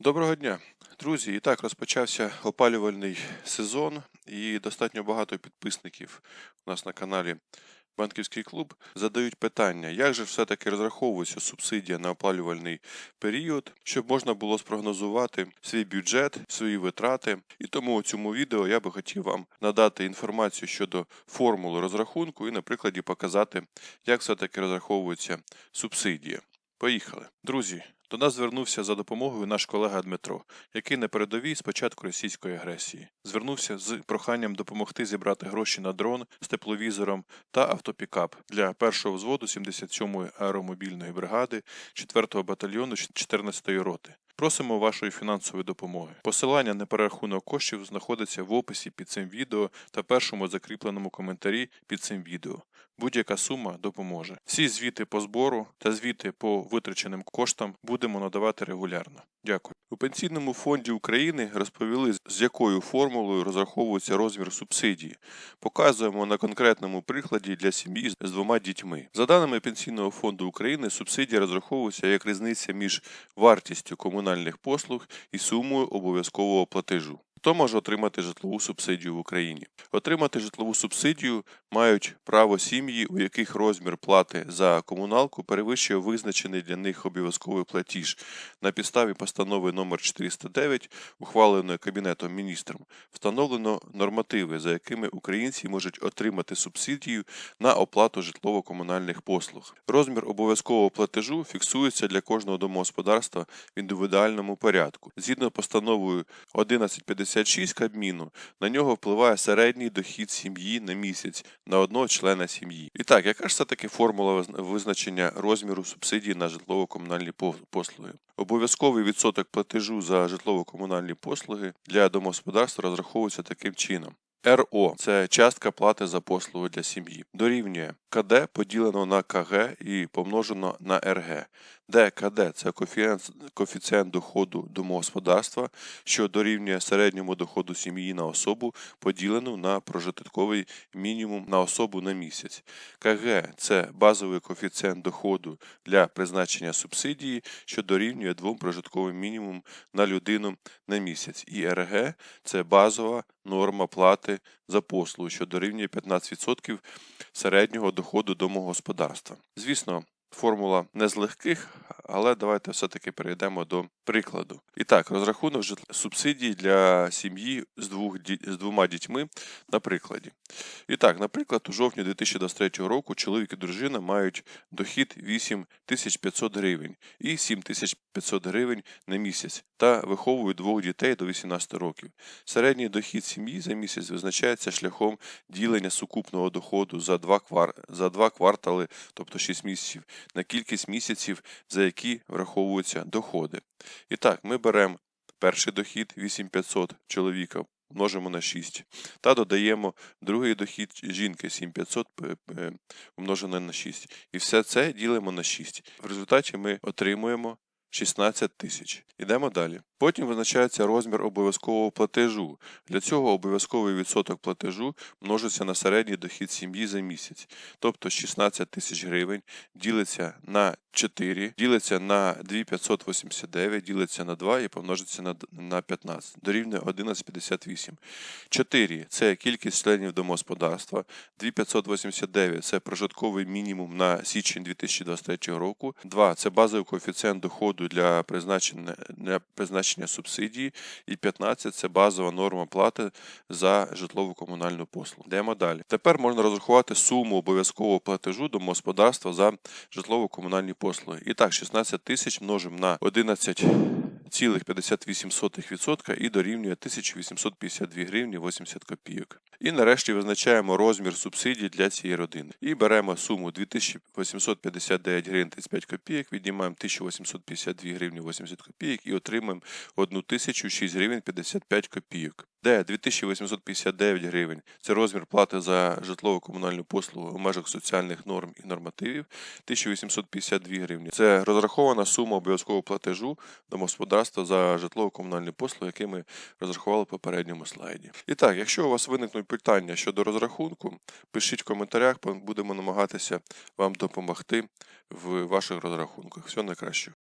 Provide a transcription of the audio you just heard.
Доброго дня, друзі! І так розпочався опалювальний сезон, і достатньо багато підписників у нас на каналі Банківський клуб задають питання, як же все-таки розраховується субсидія на опалювальний період, щоб можна було спрогнозувати свій бюджет, свої витрати. І тому у цьому відео я би хотів вам надати інформацію щодо формули розрахунку і на прикладі показати, як все-таки розраховується субсидія. Поїхали. Друзі, до нас звернувся за допомогою наш колега Дмитро, який на передовій з початку російської агресії. Звернувся з проханням допомогти зібрати гроші на дрон з тепловізором та автопікап для першого взводу 77-ї аеромобільної бригади 4-го батальйону 14-ї роти. Просимо вашої фінансової допомоги. Посилання на перерахунок коштів знаходиться в описі під цим відео та першому закріпленому коментарі під цим відео. Будь-яка сума допоможе. Всі звіти по збору та звіти по витраченим коштам будемо надавати регулярно. Дякую. У пенсійному фонді України розповіли, з якою формулою розраховується розмір субсидії. Показуємо на конкретному прикладі для сім'ї з двома дітьми. За даними Пенсійного фонду України, субсидія розраховується як різниця між вартістю комунальних послуг і сумою обов'язкового платежу. Хто може отримати житлову субсидію в Україні? Отримати житлову субсидію мають право сім'ї, у яких розмір плати за комуналку перевищує визначений для них обов'язковий платіж на підставі постанови номер 409, ухваленої Кабінетом міністром, встановлено нормативи, за якими українці можуть отримати субсидію на оплату житлово-комунальних послуг. Розмір обов'язкового платежу фіксується для кожного домогосподарства в індивідуальному порядку. Згідно постановою 1156 Кабміну, на нього впливає середній дохід сім'ї на місяць на одного члена сім'ї. І так, яка ж все таки формула визначення розміру субсидії на житлово-комунальні послуги? Обов'язковий відсоток платежу за житлово-комунальні послуги для домогосподарства розраховується таким чином. РО це частка плати за послуги для сім'ї. Дорівнює КД поділено на КГ і помножено на РГ, де КД це коефіцієнт, доходу домогосподарства, що дорівнює середньому доходу сім'ї на особу, поділено на прожитковий мінімум на особу на місяць. КГ це базовий коефіцієнт доходу для призначення субсидії, що дорівнює двом прожитковим мінімумам на людину на місяць. І РГ це базова норма плати за послугу, що дорівнює 15% середнього доходу домогосподарства. Звісно, формула не з легких, але давайте все-таки перейдемо до прикладу. І так, розрахунок субсидій для сім'ї з, двох, з двома дітьми на прикладі. І так, наприклад, у жовтні 2023 року чоловік і дружина мають дохід 8500 гривень і 7500 гривень на місяць та виховують двох дітей до 18 років. Середній дохід сім'ї за місяць визначається шляхом ділення сукупного доходу за два, квар... за два квартали, тобто 6 місяців, на кількість місяців, за які враховуються доходи. І так, ми беремо перший дохід 8500 чоловіка. Множимо на 6 та додаємо другий дохід жінки 7500 п- п- умножене на 6. І все це ділимо на 6. В результаті ми отримуємо 16 тисяч. Ідемо далі. Потім визначається розмір обов'язкового платежу. Для цього обов'язковий відсоток платежу множиться на середній дохід сім'ї за місяць. Тобто 16 тисяч гривень ділиться на 4, ділиться на 2589, ділиться на 2 і помножиться на, 15. Дорівнює 11,58. 4 – це кількість членів домогосподарства. 2589 – це прожитковий мінімум на січень 2023 року. 2 – це базовий коефіцієнт доходу для призначення, для призначення субсидії. І 15 – це базова норма плати за житлово-комунальну послугу. Йдемо далі. Тепер можна розрахувати суму обов'язкового платежу домогосподарства за житлово-комунальні послуги. І так, 16 тисяч множимо на 11,58% і дорівнює 1852 гривні 80 копійок. І нарешті визначаємо розмір субсидій для цієї родини. І беремо суму 2859 гривень 35 копійок, віднімаємо 1852 гривні 80 копійок і отримаємо 1006 гривень 55 копійок. Де 2859 гривень це розмір плати за житлово-комунальну послугу у межах соціальних норм і нормативів. 1852 гривні. Це розрахована сума обов'язкового платежу домогосподарства за житлово-комунальні послуги, які ми розрахували в попередньому слайді. І так, якщо у вас виникнуть питання щодо розрахунку, пишіть в коментарях, будемо намагатися вам допомогти в ваших розрахунках. Всього найкращого.